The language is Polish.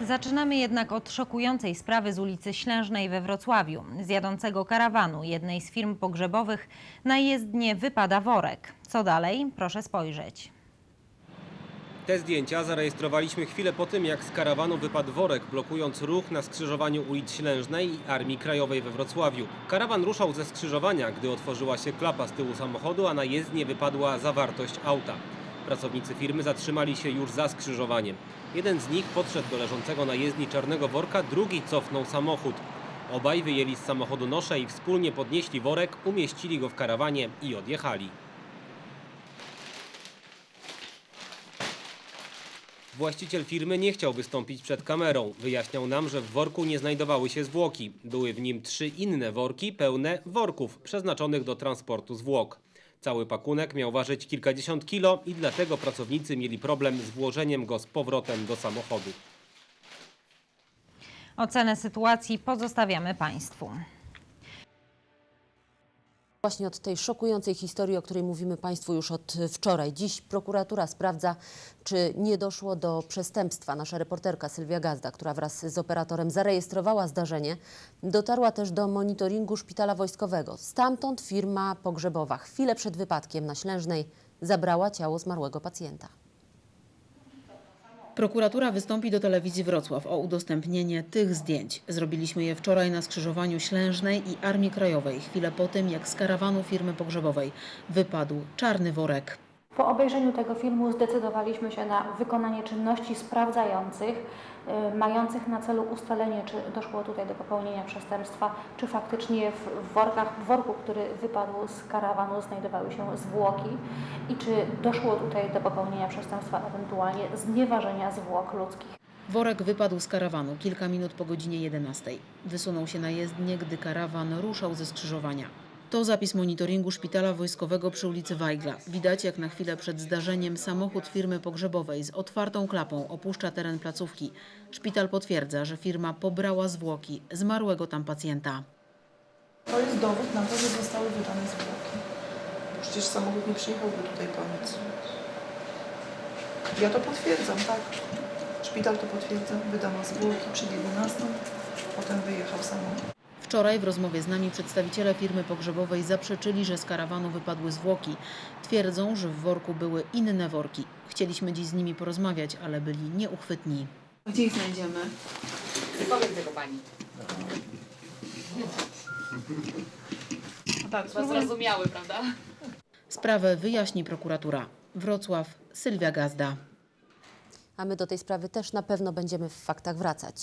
Zaczynamy jednak od szokującej sprawy z ulicy Ślężnej we Wrocławiu. Z jadącego karawanu jednej z firm pogrzebowych na jezdnię wypada worek. Co dalej? Proszę spojrzeć. Te zdjęcia zarejestrowaliśmy chwilę po tym, jak z karawanu wypadł worek, blokując ruch na skrzyżowaniu ulic Ślężnej i Armii Krajowej we Wrocławiu. Karawan ruszał ze skrzyżowania, gdy otworzyła się klapa z tyłu samochodu, a na jezdnię wypadła zawartość auta. Pracownicy firmy zatrzymali się już za skrzyżowaniem. Jeden z nich podszedł do leżącego na jezdni czarnego worka, drugi cofnął samochód. Obaj wyjęli z samochodu nosze i wspólnie podnieśli worek, umieścili go w karawanie i odjechali. Właściciel firmy nie chciał wystąpić przed kamerą. Wyjaśniał nam, że w worku nie znajdowały się zwłoki. Były w nim trzy inne worki pełne worków przeznaczonych do transportu zwłok. Cały pakunek miał ważyć kilkadziesiąt kilo i dlatego pracownicy mieli problem z włożeniem go z powrotem do samochodu. Ocenę sytuacji pozostawiamy Państwu. Właśnie od tej szokującej historii, o której mówimy Państwu już od wczoraj. Dziś prokuratura sprawdza, czy nie doszło do przestępstwa. Nasza reporterka Sylwia Gazda, która wraz z operatorem zarejestrowała zdarzenie, dotarła też do monitoringu szpitala wojskowego. Stamtąd firma pogrzebowa chwilę przed wypadkiem na Ślężnej zabrała ciało zmarłego pacjenta. Prokuratura wystąpi do telewizji Wrocław o udostępnienie tych zdjęć. Zrobiliśmy je wczoraj na skrzyżowaniu Ślężnej i Armii Krajowej, chwilę po tym, jak z karawanu firmy pogrzebowej wypadł czarny worek. Po obejrzeniu tego filmu zdecydowaliśmy się na wykonanie czynności sprawdzających, y, mających na celu ustalenie, czy doszło tutaj do popełnienia przestępstwa, czy faktycznie w workach, w worku, który wypadł z karawanu, znajdowały się zwłoki i czy doszło tutaj do popełnienia przestępstwa, ewentualnie znieważenia zwłok ludzkich. Worek wypadł z karawanu kilka minut po godzinie 11. Wysunął się na jezdnię, gdy karawan ruszał ze skrzyżowania. To zapis monitoringu szpitala wojskowego przy ulicy Wajgla. Widać, jak na chwilę przed zdarzeniem samochód firmy pogrzebowej z otwartą klapą opuszcza teren placówki. Szpital potwierdza, że firma pobrała zwłoki zmarłego tam pacjenta. To jest dowód na to, że zostały wydane zwłoki. Przecież samochód nie przyjechałby tutaj po nic. Ja to potwierdzam, tak. Szpital to potwierdza. Wydano zwłoki, przybiegł nastąp, potem wyjechał samochód. Wczoraj w rozmowie z nami przedstawiciele firmy pogrzebowej zaprzeczyli, że z karawanu wypadły zwłoki. Twierdzą, że w worku były inne worki. Chcieliśmy dziś z nimi porozmawiać, ale byli nieuchwytni. Gdzie ich znajdziemy? Powiem tego pani. Tak, Chyba zrozumiały, prawda? Sprawę wyjaśni prokuratura. Wrocław, Sylwia Gazda. A my do tej sprawy też na pewno będziemy w faktach wracać.